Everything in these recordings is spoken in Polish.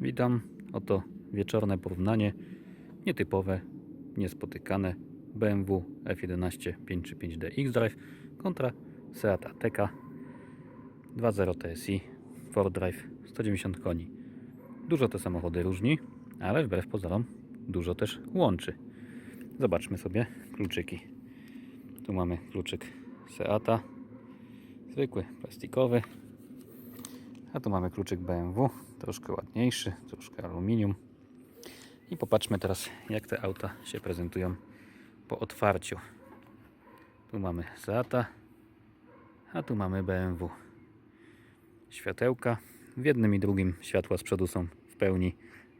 Witam. Oto wieczorne porównanie. Nietypowe, niespotykane BMW F11 535D X-Drive kontra Seat Ateca 2.0 TSI 4Drive 190 koni. Dużo te samochody różni, ale wbrew pozorom dużo też łączy. Zobaczmy sobie kluczyki. Tu mamy kluczyk Seata, zwykły, plastikowy. A tu mamy kluczyk BMW, troszkę ładniejszy, troszkę aluminium. I popatrzmy teraz, jak te auta się prezentują po otwarciu. Tu mamy Seata, a tu mamy BMW. Światełka. W jednym i drugim światła z przodu są w pełni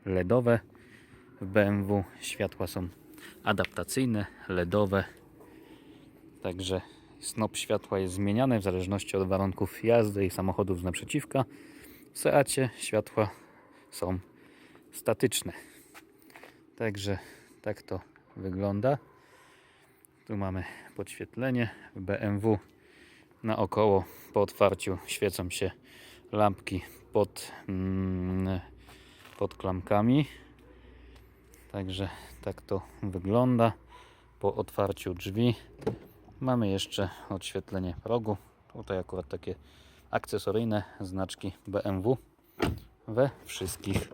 LEDowe. W BMW światła są adaptacyjne, LEDowe. Także snop światła jest zmieniany w zależności od warunków jazdy i samochodów z naprzeciwka. W Seacie światła są statyczne. Także tak to wygląda. Tu mamy podświetlenie BMW. Naokoło po otwarciu świecą się lampki pod, mm, pod klamkami. Także tak to wygląda. Po otwarciu drzwi mamy jeszcze odświetlenie progu. Tutaj akurat takie akcesoryjne znaczki BMW we wszystkich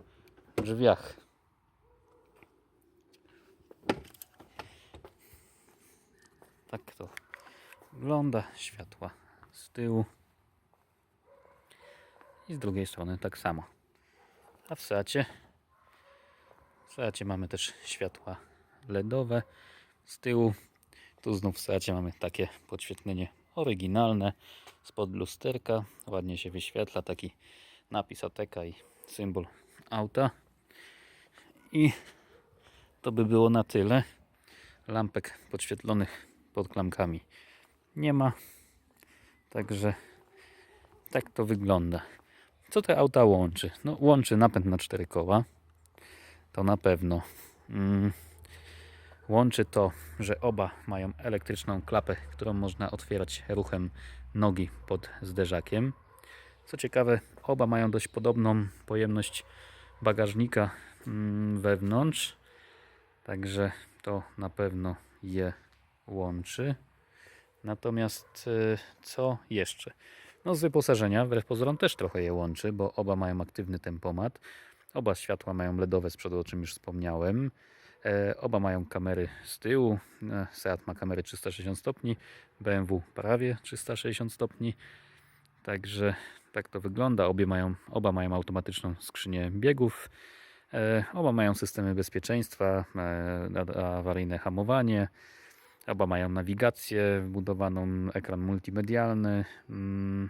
drzwiach. Tak to wygląda. Światła z tyłu. I z drugiej strony tak samo. A w Seacie, w Seacie mamy też światła LEDowe z tyłu. Tu znów w Seacie mamy takie podświetlenie oryginalne spod lusterka. Ładnie się wyświetla taki napis Ateka i symbol auta. I to by było na tyle. Lampek podświetlonych pod klamkami nie ma. Także tak to wygląda. Co te auta łączy? No, łączy napęd na cztery koła. To na pewno. Mm. Łączy to, że oba mają elektryczną klapę, którą można otwierać ruchem nogi pod zderzakiem. Co ciekawe, oba mają dość podobną pojemność bagażnika mm, wewnątrz. Także to na pewno je łączy. Natomiast y, co jeszcze? No z wyposażenia, wbrew pozorom też trochę je łączy, bo oba mają aktywny tempomat. Oba światła mają LEDowe z przodu, o czym już wspomniałem. E, oba mają kamery z tyłu. E, Seat ma kamery 360 stopni, BMW prawie 360 stopni. Także tak to wygląda. Obie mają, oba mają automatyczną skrzynię biegów. E, oba mają systemy bezpieczeństwa, awaryjne hamowanie. Oba mają nawigację wbudowaną, ekran multimedialny. Mm,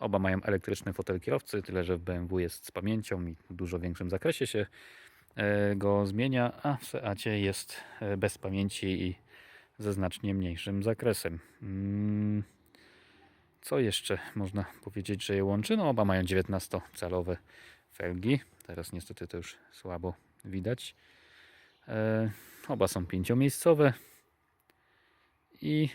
Oba mają elektryczny fotel kierowcy, tyle że w BMW jest z pamięcią i w dużo większym zakresie się go zmienia, a w Seacie jest e, bez pamięci i ze znacznie mniejszym zakresem. Mm, Co jeszcze można powiedzieć, że je łączy? No oba mają 19-calowe felgi. Teraz niestety to już słabo widać. E, Oba są pięciomiejscowe i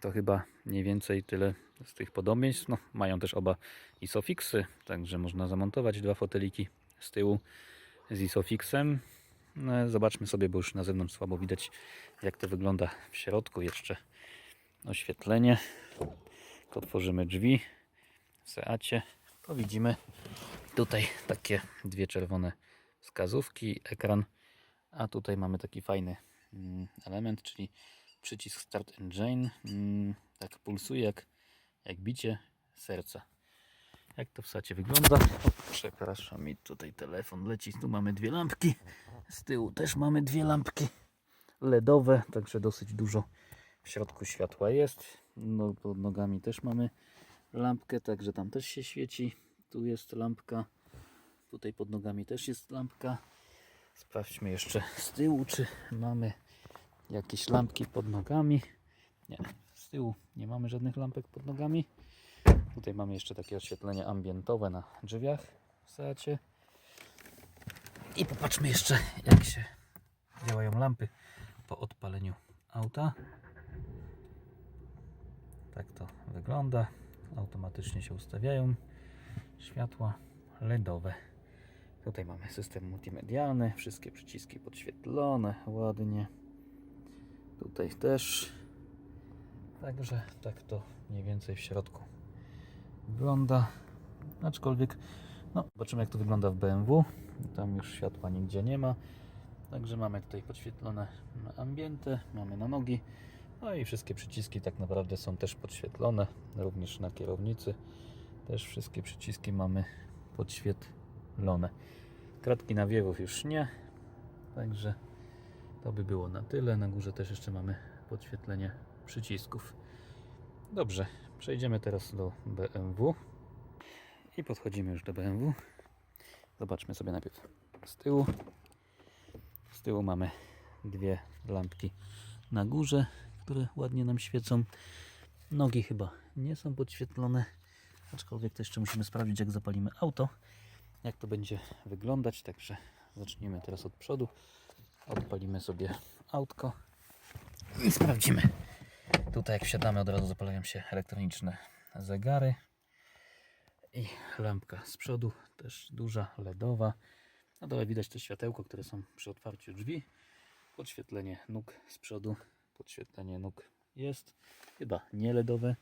to chyba mniej więcej tyle z tych podobieństw. No, mają też oba isofixy, także można zamontować dwa foteliki z tyłu z isofixem. No, zobaczmy sobie, bo już na zewnątrz słabo widać, jak to wygląda w środku. Jeszcze oświetlenie. Otworzymy drzwi w Seacie, to widzimy tutaj takie dwie czerwone wskazówki, ekran, a tutaj mamy taki fajny mm, element, czyli przycisk Start Engine. Mm, Tak pulsuje jak, jak bicie serca. Jak to w sacie wygląda? Przepraszam, mi tutaj telefon leci. Tu mamy dwie lampki. Z tyłu też mamy dwie lampki LEDowe, także dosyć dużo w środku światła jest. No, pod nogami też mamy lampkę, także tam też się świeci. Tu jest lampka. Tutaj pod nogami też jest lampka. Sprawdźmy jeszcze z tyłu, czy mamy jakieś lampki pod nogami. Nie, z tyłu nie mamy żadnych lampek pod nogami. Tutaj mamy jeszcze takie oświetlenie ambientowe na drzwiach w Seacie. I popatrzmy jeszcze, jak się działają lampy po odpaleniu auta. Tak to wygląda. Automatycznie się ustawiają światła LEDowe. Tutaj mamy system multimedialny, wszystkie przyciski podświetlone, ładnie. Tutaj też. Także tak to mniej więcej w środku wygląda. Aczkolwiek, no, zobaczymy jak to wygląda w BMW. Tam już światła nigdzie nie ma. Także mamy tutaj podświetlone ambiente, mamy na nogi. No i wszystkie przyciski tak naprawdę są też podświetlone, również na kierownicy. Też wszystkie przyciski mamy podświetlone. Kratki nawiewów już nie, także to by było na tyle. Na górze też jeszcze mamy podświetlenie przycisków. Dobrze, przejdziemy teraz do BMW i podchodzimy już do BMW. Zobaczmy sobie najpierw z tyłu. Z tyłu mamy dwie lampki na górze, które ładnie nam świecą. Nogi chyba nie są podświetlone, aczkolwiek to jeszcze musimy sprawdzić, jak zapalimy auto, jak to będzie wyglądać. Także zacznijmy teraz od przodu. Odpalimy sobie autko i sprawdzimy. Tutaj, jak wsiadamy, od razu zapalają się elektroniczne zegary i lampka z przodu, też duża, LEDowa. Na dole widać te światełko, które są przy otwarciu drzwi. Podświetlenie nóg z przodu, podświetlenie nóg jest, chyba nie LEDowe.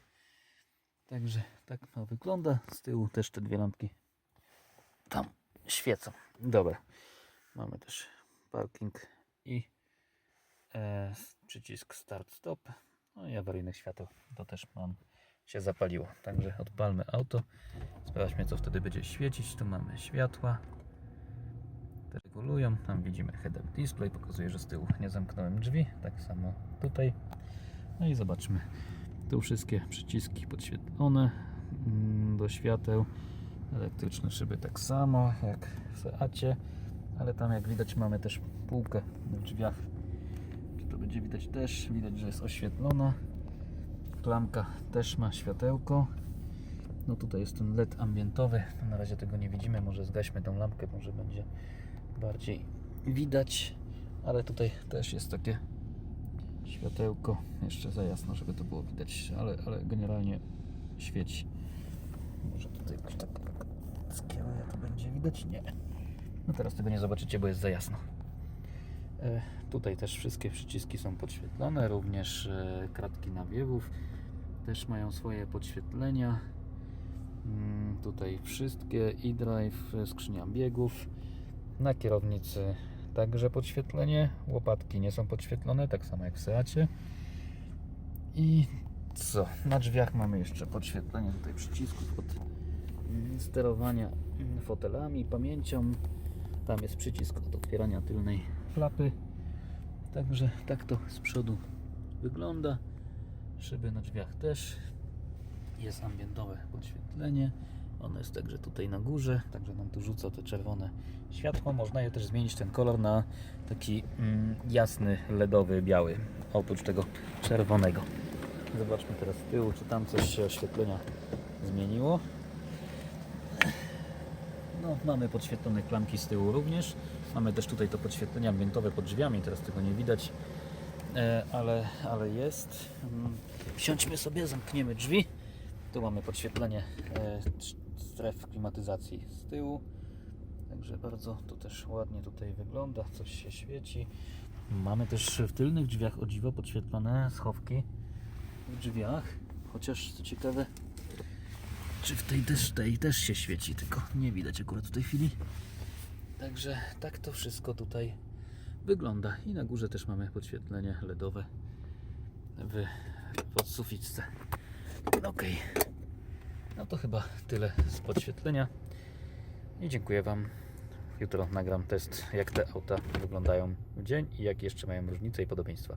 Także tak to wygląda. Z tyłu też te dwie lampki tam świecą. Dobra, mamy też parking i e, przycisk start-stop. No i awaryjnych świateł. To też mam się zapaliło. Także odpalmy auto. Sprawdźmy co wtedy będzie świecić. Tu mamy światła. Te regulują. Tam widzimy head-up display. Pokazuje, że z tyłu nie zamknąłem drzwi. Tak samo tutaj. No i zobaczmy. Tu wszystkie przyciski podświetlone mm, do świateł. Elektryczne szyby tak samo jak w Seacie. Ale tam jak widać mamy też półkę w drzwiach. Będzie widać też? Widać, że jest oświetlona. Klamka też ma światełko. No tutaj jest ten LED ambientowy. Na razie tego nie widzimy. Może zgaśmy tą lampkę, może będzie bardziej widać. Ale tutaj też jest takie światełko. Jeszcze za jasno, żeby to było widać, ale, ale generalnie świeci. Może tutaj jakoś tak skieruję, to będzie widać? Nie. No teraz tego nie zobaczycie, bo jest za jasno. E, Tutaj też wszystkie przyciski są podświetlone, również e, kratki nawiewów też mają swoje podświetlenia. Mm, Tutaj wszystkie e-drive, e, skrzynia biegów. Na kierownicy także podświetlenie. Łopatki nie są podświetlone, tak samo jak w Seacie. I co? Na drzwiach mamy jeszcze podświetlenie tutaj przycisków od mm, sterowania mm, fotelami, pamięcią. Tam jest przycisk od otwierania tylnej klapy. Także tak to z przodu wygląda. Szyby na drzwiach też. Jest ambientowe podświetlenie. Ono jest także tutaj na górze, także nam tu rzuca to czerwone światło. Można je też zmienić ten kolor na taki mm, jasny, LEDowy, biały. Oprócz tego czerwonego. Zobaczmy teraz z tyłu, czy tam coś się oświetlenia zmieniło. No, mamy podświetlone klamki z tyłu również. Mamy też tutaj to podświetlenie ambientowe pod drzwiami, teraz tego nie widać, e, ale, ale jest. Mm, Wsiądźmy sobie, zamkniemy drzwi. Tu mamy podświetlenie e, stref klimatyzacji z tyłu. Także bardzo to też ładnie tutaj wygląda, coś się świeci. Mamy też w tylnych drzwiach o dziwo podświetlone schowki w drzwiach. Chociaż co ciekawe, czy w tej też, tej też się świeci, tylko nie widać akurat w tej chwili. Także tak to wszystko tutaj wygląda. I na górze też mamy podświetlenie LEDowe w podsuficce. Ok. No to chyba tyle z podświetlenia. I dziękuję Wam. Jutro nagram test, jak te auta wyglądają w dzień i jakie jeszcze mają różnice i podobieństwa.